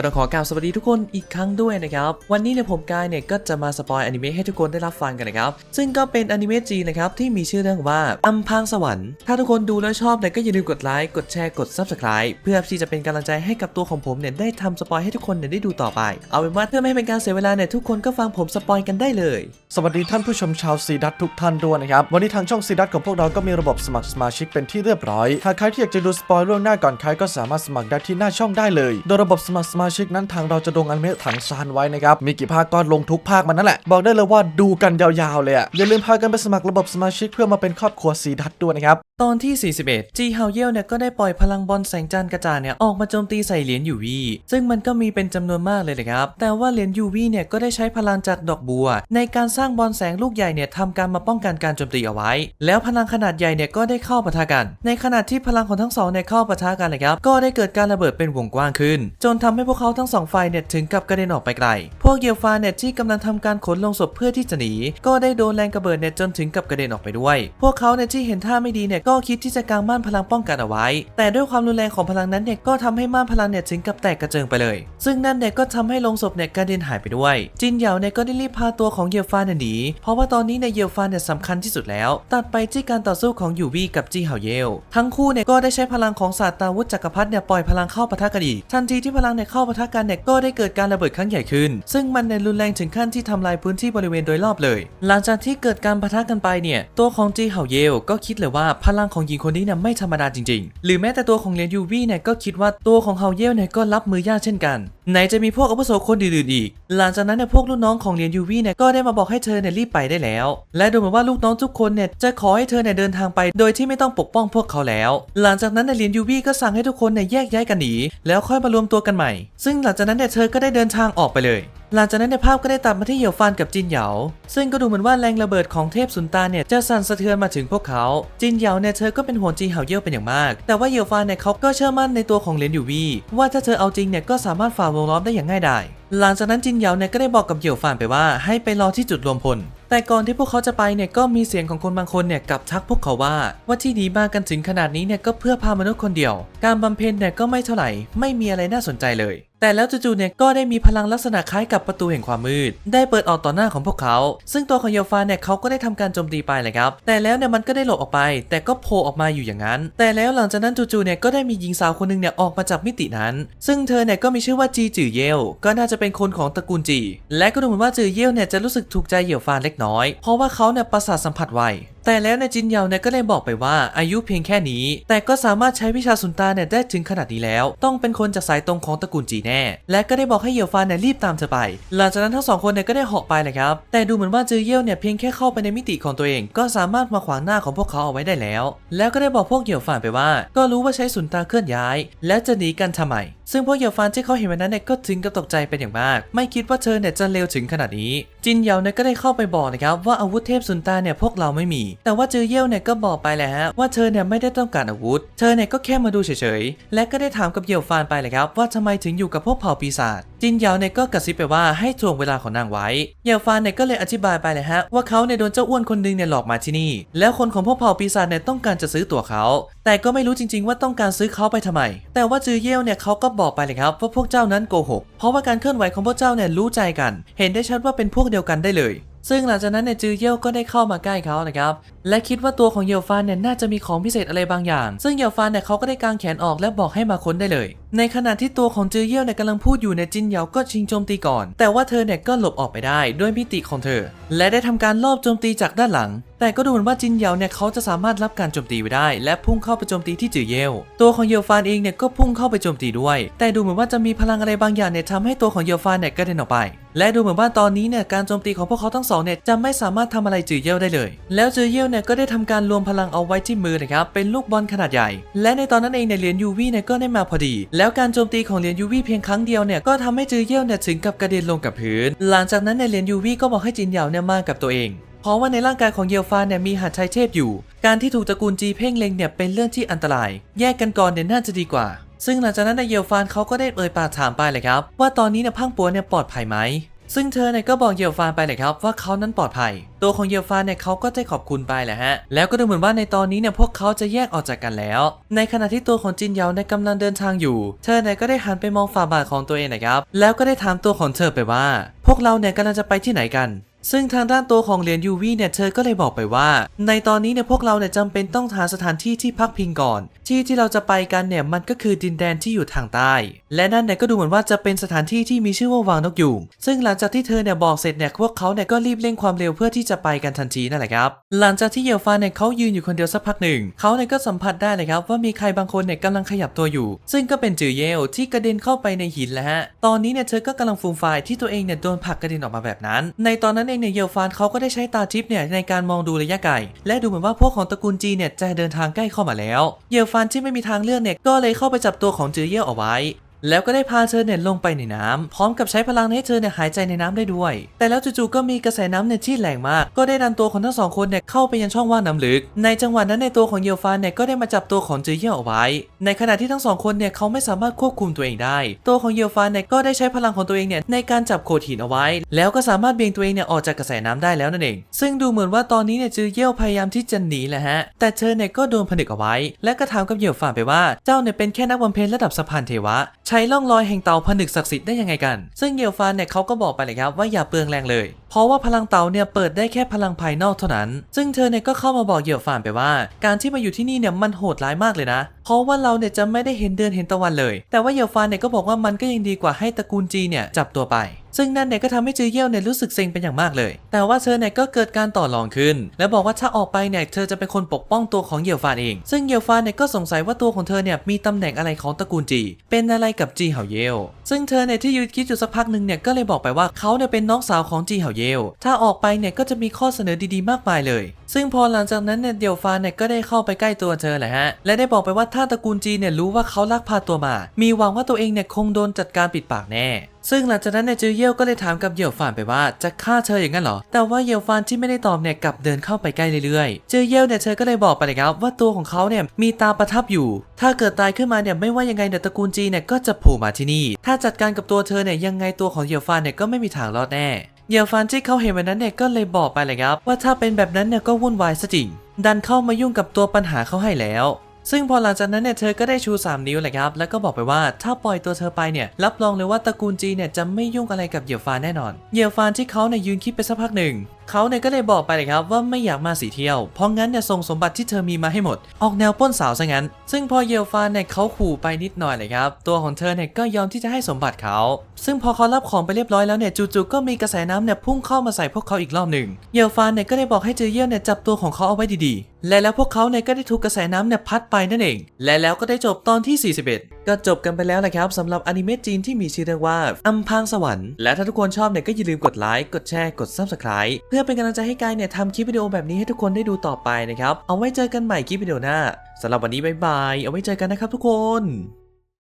ก็ต้องขอกล่าวสวัสดีทุกคนอีกครั้งด้วยนะครับ วันนี้เนี่ยผมกายเนี่ยก็จะมาสปอยอนิเมะให้ทุกคนได้รับฟังกันนะครับ ซึ่งก็เป็นอนิเมะจีนนะครับที่มีชื่อเรื่องว่าอัมพางสวรรค์ ถ้าทุกคนดูแล้วชอบเนี่ยก็อย่าลืมกดไลค์ กดแชร์ กด subscribe เพื่อที่จะเป็นกำลังใจให้กับตัวของผมเนี่ยได้ทำสปอยให้ทุกคนเนี่ยได้ดูต่อไป เอาเป็นว่าเพื่อไม่ให้เป็นการเสียเวลาเนี่ยทุกคนก็ฟังผมสปอยกันได้เลย สวัสดีท่านผู้ชมชาวซีดัตทุกท่านด้วยนะครับ วันนี้ทางช่องซีดัตของพวกเราก็มีระบบสมัครสมาชิกเป็นที่เรียบร้อย หากใครที่อยากจะดูสปอยล่วงหน้าก่อนใครก็สามารถสมัครได้ที่หน้าช่องได้เลย โดยระบบสมัครสมาชิกนั้นทางเราจะลงอนิเมะถังซานไว้นะครับ มีกี่ภาคก็ลงทุกภาคมันนั่นแหละ บอกได้เลยว่าดูกันยาวๆเลยอะอย่าลืมพากันไปสมัครระบบสมาชิกเพื่อมาเป็นครอบครัวซีดัตด้วยนะครับ ตอนที่ 41 จีเฮาเย่เนี่ยก็ได้ปล่อยพลังบอลแสงจันทร์กระจายเนี่ยออกมาโจมตีใส่เหรียญยูวีซึ่งมันก็มีเป็นจำนวนมากเลยนะครับ แต่ว่าเหรียญยูวีเนี่ยก็ได้ใช้พลังจากดอกบัว ในการสร้างบอลแสงลูกใหญ่เนี่ยทำการมาป้องกันการโจมตีเอาไว้ แล้วพลังขนาดใหญ่เนี่ยก็ได้เข้าปะทะกัน ในขณะที่พลังของทั้งสองเนี่ยเข้าปะทะกันนะครับ ก็ได้เกิดการระเบิดเป็นวงกว้างขึ้น จนทำให้พวกเขาทั้งสองฝ่ายเนี่ยถึงกับกระเด็นออกไปไกล วกเยียวฟาเนี่ยที่กำลังทำการขนลงศพเพื่อที่จะหนี ก็ได้โดนแรงกระเบิดเนี่ยจนถึงกับกระเด็นออกไปด้วย พวกเขาเนี่ยที่เห็นท่าไม่ดีเนี่ยก็คิดที่จะกางม่านพลังป้องกันเอาไว้ แต่ด้วยความรุนแรงของพลังนั้นเนี่ยก็ทำให้ม่านพลังเนี่ยถึงกับแตกกระเจิงไปเลย ซึ่งนั่นเนี่ยก็ทำให้ลงศพเนี่ยกระเด็นหายไปด้วย จินเหยาเนี่ยก็ได้รีบพาตัวของเยียวฟานเนี่ยหนี เพราะว่าตอนนี้ในยเยียวฟานเนี่ยสำคัญที่สุดแล้ว ตัดไปที่การต่อสู้ของยูวี่กับจีเฮาเยล ทั้งคู่เนี่ยก็ได้ใช้พลังของศาสตราวุธจักรพรรดิเนี่ยปล่อยพลังเข้าปะทะกันอีกทันทีที่พลังเนี่ยเข้าปะทะกันเนี่ยก็ได้เกิดการระเบิดครั้งใหญ่ขึ้นซึ่งึ่งมันเนี่ยรุนแรงถึงขั้นที่ทำลายพื้นที่บริเวณโดยรอบเลย หลังจากที่เกิดการปะทะกันไปเนี่ย ตัวของจีเฮาเยลก็คิดเลยว่าพลังของหญิงคนนี้เนี่ยไม่ธรรมดาจริง ๆ หรือแม้แต่ตัวของเลียนยูวี่เนี่ยก็คิดว่าตัวของเฮาเยลเนี่ยก็รับมือยากเช่นกัน ไหนจะมีพวกอาวุโสคนอื่นๆอีก หลังจากนั้นเนี่ยพวกลูกน้องของเลียนยูวี่เนี่ยก็ได้มาบอกให้เธอเนี่ยรีบไปได้แล้ว และดูเหมือนว่าลูกน้องทุกคนเนี่ยจะขอให้เธอเนี่ยเดินทางไป โดยที่ไม่ต้องปกป้องพวกเขาแล้ว หลังจากนั้นเนี่ยเลียนยูวี่ก็สั่งให้ทุกคนเนี่ยแยกย้ายกันหนีแล้วค่อยมารวมตัวกันใหม่ ซึ่งหลังจากนั้นเนี่ยเธอก็ได้เดินทางออกไปเลยหลังจากนั้นในภาพก็ได้ตัดมาที่เหยี่ยวฟานกับจินเหยา ซึ่งก็ดูเหมือนว่าแรงระเบิดของเทพสุนตานเนี่ยจะสั่นสะเทือนมาถึงพวกเขา จินเหยาเนี่ยเธอก็เป็นห่วงจีเหาเย่ยเป็นอย่างมาก แต่ว่าเหยี่ยวฟานเนี่ยเขาก็เชื่อมั่นในตัวของเหรียญอยู่วีว่าถ้าเธอเอาจริงเนี่ยก็สามารถฝ่าวงล้อมได้อย่างง่ายดายหลังจากนั้นจินเหยาเนี่ยก็ได้บอกกับเหยี่ยวฟานไปว่าให้ไปรอที่จุดรวมพล แต่ก่อนที่พวกเขาจะไปเนี่ยก็มีเสียงของคนบางคนเนี่ยกลับทักพวกเขาว่า ว่าที่หนีมากันถึงขนาดนี้เนี่ยก็เพื่อพามนุษย์คนเดียว การบำเพ็ญเนี่ยก็ไม่เท่าไหร่ ไม่มีอะไรน่าสนใจเลย แต่แล้วจู่ๆเนี่ยก็ได้มีพลังลักษณะคล้ายกับประตูแห่งความมืด ได้เปิดออกต่อหน้าของพวกเขา ซึ่งตัวของเยฟานเนี่ยเขาก็ได้ทำการโจมตีไปเลยครับ แต่แล้วเนี่ยมันก็ได้หลบออกไป แต่ก็โผล่ออกมาอยู่อย่างนั้น แต่แล้วหลังจากนั้นจู่ๆเนี่ยก็ได้มีหญิงสาวคนหนึงเนี่ยออกมาจากมิตินั้น ซึ่งเธอเนี่ยก็มีชื่อว่าจีจือเยลก็น่าจะเป็นคนของตระกูลจี และก็ดูเหมือนว่าจือเยลเนี่ยจะรู้สึกถูกใจเหยี่ยวฟานเล็กน้อย เพราะว่าเขาเนี่ยประสาทสัมผัสไวแต่แล้วในยจินเยาเนี่ยก็ได้บอกไปว่าอายุเพียงแค่นี้ แต่ก็สามารถใช้วิชาสุนตาเนี่ยได้ถึงขนาดนี้แล้ว ต้องเป็นคนจากสายตรงของตระกูลจีแน่ และก็ได้บอกให้เหยี่ยวฟานเนี่ยรีบตามเธอไป หลังจากนั้นทั้งสองคนเนี่ยก็ได้เหาะไปเลยครับแต่ดูเหมือนว่าจือเยี่ยวเนี่ยเพียงแค่เข้าไปในมิติของตัวเอง ก็สามารถมาขวางหน้าของพวกเขาเอาไว้ได้แล้ว แล้วก็ได้บอกพวกเหยี่ยวฟานไปว่า ก็รู้ว่าใช้สุนตาเคลื่อนย้าย แล้วจะหนีกันทำไม ซึ่งพวกเหยี่ยวฟานที่เขาเห็นวันนั้นเนี่ยก็ถึงกับตกใจเป็นอย่างมาก ไม่คิดว่าเธอเนี่ยจะเลวถึงขนาดนี้ จินเหยาเนี่ยก็ได้เข้าไปบอกนะครับว่าอาวุธเทพสุนตาเนี่ยพวกเราไม่มี แต่ว่าจือเยี่ยวเนี่ยก็บอกไปแหละฮะว่าเธอเนี่ยไม่ได้ต้องการอาวุธ เธอเนี่ยก็แค่มาดูเฉยๆ และก็ได้ถามกับเหยี่ยวฟานไปเลยครับว่าทำไมถึงอยู่กับพวกเผ่าปีศาจ จินเหยาเนี่ยก็กระซิบไปว่าให้ทวงเวลาของนางไว้เหยี่ยวฟานเนี่ยก็เลยอธิบายไปเลยฮะว่าเขาเนี่ยโดนเจ้าอ้วนคนหนึงเนี่ยหลอกมาที่นี่ แล้วคนของพวกเผ่าปีศาจเนี่ยต้องการจะซื้อตัวเขา แต่ก็ไม่รู้จริง ๆ ว่าต้องการซื้อเขาไปทำไม แต่ว่าจือเยี่ยวเนี่ยเขาก็บอกไปเลยครับว่าพวกเจ้านั้นโกหก เพราะว่าการเคลื่อนไหวของพวกเจ้าเนี่ยรู้ใจกัน เห็นได้ชัดว่าเป็นพวกเดียวกันได้เลยซึ่งหลังจากนั้นเนี่ยจือเยี่ยวก็ได้เข้ามาใกล้เขานะครับ และคิดว่าตัวของเยลฟานเนี่ยน่าจะมีของพิเศษอะไรบางอย่าง ซึ่งเยลฟานเนี่ยเขาก็ได้กางแขนออกและบอกให้มาค้นได้เลย ในขณะที่ตัวของจือเยี่ยวเนี่ยกำลังพูดอยู่ในยจินเหยาก็ชิงโจมตีก่อน แต่ว่าเธอเนี่ยก็หลบออกไปได้ด้วยมิติของเธอ และได้ทำการลอบโจมตีจากด้านหลัง แต่ก็ดูเหมือนว่าจินเหยาเนี่ยเขาจะสามารถรับการโจมตีไว้ได้ และพุ่งเข้าไปโจมตีที่จือเยี่ยวตัวของเยลฟานเองเนี่ยก็พุ่งเข้าไปโจมตีด้วย แต่ดูเหมือนว่าจะมีพลังอะไรบางอย่างเนี่ยทำให้ตัวของเยลฟานเนี่ยกระเด็นออกไป และดูเหมือนว่าตอนนี้เนี่ยการโจมตีของพวกเขาทั้งสองเนี่ยจะไม่สามารถทำอะไรจือเยี่ยวได้เลย แล้วจือเยี่ยวเนี่ยก็ได้ทำการรวมพลังเอาไว้ที่มือนะครับเป็นลูกบอลขนาดใหญ่ และในตอนนั้นเองเนี่ยเหรียญยูวี่เนี่ยก็ได้มาพอดีแล้วการโจมตีของเหรียญยูวี่เพียงครั้งเดียวเนี่ยก็ทำให้จือเยี่ยวเนี่ยถึงกับกระเด็นลงกับพื้น หลังจากนั้นในเหรียญยูวี่ก็บอกให้จินเหยาเนี่ยมากับตัวเองเพราะว่าในร่างกายของเยลฟานเนี่ยมีหัตถ์ชัยเทพอยู่ การที่ถูกตระกูลจีเพ่งเล็งเนี่ยเป็นเรื่องที่อันตราย แยกกันก่อนเนี่ยน่าจะดีกว่า ซึ่งหลังจากนั้นนายเยลฟานเขาก็ได้เอ่ยปากถามไปเลยครับ ว่าตอนนี้เนี่ยพังปัวเนี่ยปลอดภัยไหม ซึ่งเธอเนี่ยก็บอกเยลฟานไปเลยครับว่าเขานั้นปลอดภัย ตัวของเยลฟานเนี่ยเขาก็ได้ขอบคุณไปแหละฮะ แล้วก็ดูเหมือนว่าในตอนนี้เนี่ยพวกเขาจะแยกออกจากกันแล้ว ในขณะที่ตัวของจินเยาในยกำลังเดินทางอยู่ เธอเนี่ยก็ได้หันไปมองฝ่าบาทของตัวเองนะครับ แล้วก็ได้ถามตัวของเธอไปว่า พวกเราเนี่ยกำลังจะไปที่ไหนกัน ซึ่งทางด้านตัวของเหรียญยูวีเนี่ยเธอก็เลยบอกไปว่า ในตอนนี้เนี่ยพวกเราเนี่ยจำเป็นต้องหาสถานที่ที่พักพิงก่อน ที่ที่เราจะไปกันเนี่ยมันก็คือดินแดนที่อยู่ทางใต้ และนั่นเนี่ยก็ดูเหมือนว่าจะเป็นสถานที่ที่มีชื่อว่าวางนกยูงซึ่งหลังจากที่เธอเนี่ยบอกเสร็จเนี่ยพวกเขาเนี่ยก็รีบเร่งความเร็วเพื่อที่จะไปกันทันทีนั่นแหละครับหลังจากที่เยียวฟานเนี่ยเขายืนอยู่คนเดียวสักพักหนึ่งเขาเนี่ยก็สัมผัสได้เลยครับว่ามีใครบางคนเนี่ยกำลังขยับตัวอยู่ ซึ่งก็เป็นจือเยลที่กระเด็นเข้าไปในหินแล้วฮะตอนนี้เนี่ยเธอก็กำลังฟูมไฟายที่ตัวเองเนี่ยโดนผลักกระเด็นออกมาแบบนั้น ในตอนนั้นเองเนี่ยเยลฟานเขาก็ได้ใช้ตาทิพย์เนี่ยในการมองดูระยะไกลและดูเหมือนว่าพวกของตระกูลจีเนี่ยจะเดินทางใกล้เข้ามาแล้ว เยลฟานที่ไม่มีทางเลือกเนี่ยก็เลยเข้าไปจับตัวของจือเย่เอาไว้ แล้วก็ได้พาเธอเนี่ยลงไปในน้ำพร้อมกับใช้พลังให้เธอเนี่ยหายใจในน้ำได้ด้วย แต่แล้วจู่ๆก็มีกระแสน้ำเนี่ยที่แรงมาก ก็ได้ดันตัวของทั้งสองคนเนี่ยเข้าไปยังช่องว่างน้ำลึก ในจังหวะนั้นในตัวของเยลฟานเนี่ยก็ได้มาจับตัวของจือเย่เอาไว้ ในขณะที่ทั้งสองคนเนี่ยเขาไม่สามารถควบคุมตัวเองได้ ตัวของเยลฟานเนี่ยก็ได้ใช้พลังของตัวเองเนี่ยในการจับโขดหินเอาไว้ แล้วก็สามารถเบี่ยงตัวเองเนี่ยออกจากกระแสน้ำได้แล้วนั่นเอง ซึ่งดูเหมือนว่าตอนนี้เนี่ยจือเย่พยายามที่จะหนีแหละฮะ แต่เธอเนี่ยก็โดนผนึกเอาไว้ และก็ถามกับเยี่ยวฟานไปว่าเจ้าเนี่ยเป็นแค่นักบำเพ็ญระดับสะพานเทวะใช้ล่องลอยแห่งเตาผนึกศักดิ์สิทธิ์ได้ยังไงกัน ซึ่งเยลฟานเนี่ยเขาก็บอกไปเลยครับว่าอย่าเปลืองแรงเลย เพราะว่าพลังเตาเนี่ยเปิดได้แค่พลังภายนอกเท่านั้น ซึ่งเธอเนี่ยก็เข้ามาบอกเยลฟานไปว่า การที่มาอยู่ที่นี่เนี่ยมันโหดร้ายมากเลยนะ ราะว่าเราเนี่ยจะไม่ได้เห็นเดือนเห็นตะวันเลย แต่ว่าเหยี่ยวฟานเนี่ยก็บอกว่ามันก็ยังดีกว่าให้ตระกูลจีเนี่ยจับตัวไป ซึ่งนั่นเนี่ยก็ทำให้จือเยี่ยวเนี่ยรู้สึกเซ็งเป็นอย่างมากเลย แต่ว่าเธอเนี่ยก็เกิดการต่อรองขึ้น และบอกว่าถ้าออกไปเนี่ยเธอจะเป็นคนปกป้องตัวของเหยี่ยวฟานเอง ซึ่งเหยี่ยวฟานเนี่ยก็สงสัยว่าตัวของเธอเนี่ยมีตำแหน่งอะไรของตระกูลจี เป็นอะไรกับจีเห่าเย่ซึ่งเธอเนี่ยที่ยืนคิดอยู่สักพักหนึ่งเนี่ยก็เลยบอกไปว่าเขาเนี่ยเป็นน้องสาวของจีเห่าเย่ถ้าออกไปเนี่ยก็จะมีข้อเสนอดีๆ มากมายเลย ซึ่งพอหลังจากนั้นเนี่ยเดี่ยวฟานเนี่ยก็ได้เข้าไปใกล้ตัวเธอแหละฮะ และได้บอกไปว่าถ้าตระกูลจีเนี่ยรู้ว่าเขาลักพาตัวมา มีหวังว่าตัวเองเนี่ยคงโดนจัดการปิดปากแน่ซึ่งหลังจากนั้นเนี่ยจือเยี่ยวก็เลยถามกับเหยี่ยวฟานไปว่าจะฆ่าเธออย่างนั้นเหรอ แต่ว่าเหยี่ยวฟานที่ไม่ได้ตอบเนี่ยกลับเดินเข้าไปใกล้เรื่อยๆ จือเยี่ยวเนี่ยเธอก็เลยบอกไปเลยครับว่าตัวของเขาเนี่ยมีตาประทับอยู่ ถ้าเกิดตายขึ้นมาเนี่ยไม่ว่ายังไงเนี่ยตระกูลจีเนี่ยก็จะโผล่มาที่นี่ ถ้าจัดการกับตัวเธอเนี่ยยังไงตัวของเหยี่ยวฟานเนี่ยก็ไม่มีทางรอดแน่ เหยี่ยวฟานที่เขาเห็นแบบนั้นเนี่ยก็เลยบอกไปเลยครับ ว่าถ้าเป็นแบบนั้นเนี่ยก็วุ่นวายซะจริง ดันเข้ามายุ่งกับตัวปัญหาเขาให้แล้ว ซึ่งพอหลังจากนั้นเนี่ยเธอก็ได้ชู 3 นิ้วเลยครับแล้วก็บอกไปว่าถ้าปล่อยตัวเธอไปเนี่ยรับรองเลยว่าตระกูลจีเนี่ยจะไม่ยุ่งอะไรกับเหยี่ยวฟานแน่นอนเหยี่ยวฟานที่เขาเนี่ยยืนคิดไปสักพักหนึ่ง เขาเนี่ยก็เลยบอกไปเลยครับว่าไม่อยากมาสีเที่ยว เพราะงั้นเนี่ยส่งสมบัติที่เธอมีมาให้หมด ออกแนวป้นสาวซะงั้น ซึ่งพอเยี่ยวฟานเนี่ยเขาขู่ไปนิดหน่อยเลยครับ ตัวของเธอเนี่ยก็ยอมที่จะให้สมบัติเขา ซึ่งพอเขารับของไปเรียบร้อยแล้วเนี่ยจู่ๆก็มีกระแสน้ำเนี่ยพุ่งเข้ามาใส่พวกเขาอีกรอบหนึ่ง เยี่ยวฟานเนี่ยก็ได้บอกให้จือเยี่ยวเนี่ยจับตัวของเขาเอาไว้ดีๆ และแล้วพวกเขาเนี่ยก็ได้ถูกกระแสน้ำเนี่ยพัดไปนั่นเอง และแล้วก็ได้จบตอนที่ 41ก็จบกันไปแล้วนะครับสำหรับอนิเมะจีนที่มีชื่อเรื่องว่าอัมพางสวรรค์ และถ้าทุกคนชอบเนี่ยก็อย่าลืมกดไลค์ กดแชร์ กด Subscribe เพื่อเป็นกำลังใจให้กายเนี่ยทำคลิปวิดีโอแบบนี้ให้ทุกคนได้ดูต่อไปนะครับ เอาไว้เจอกันใหม่คลิปวิดีโอหน้าสำหรับวันนี้บ๊ายบาย เอาไว้เจอกันนะครับทุกคน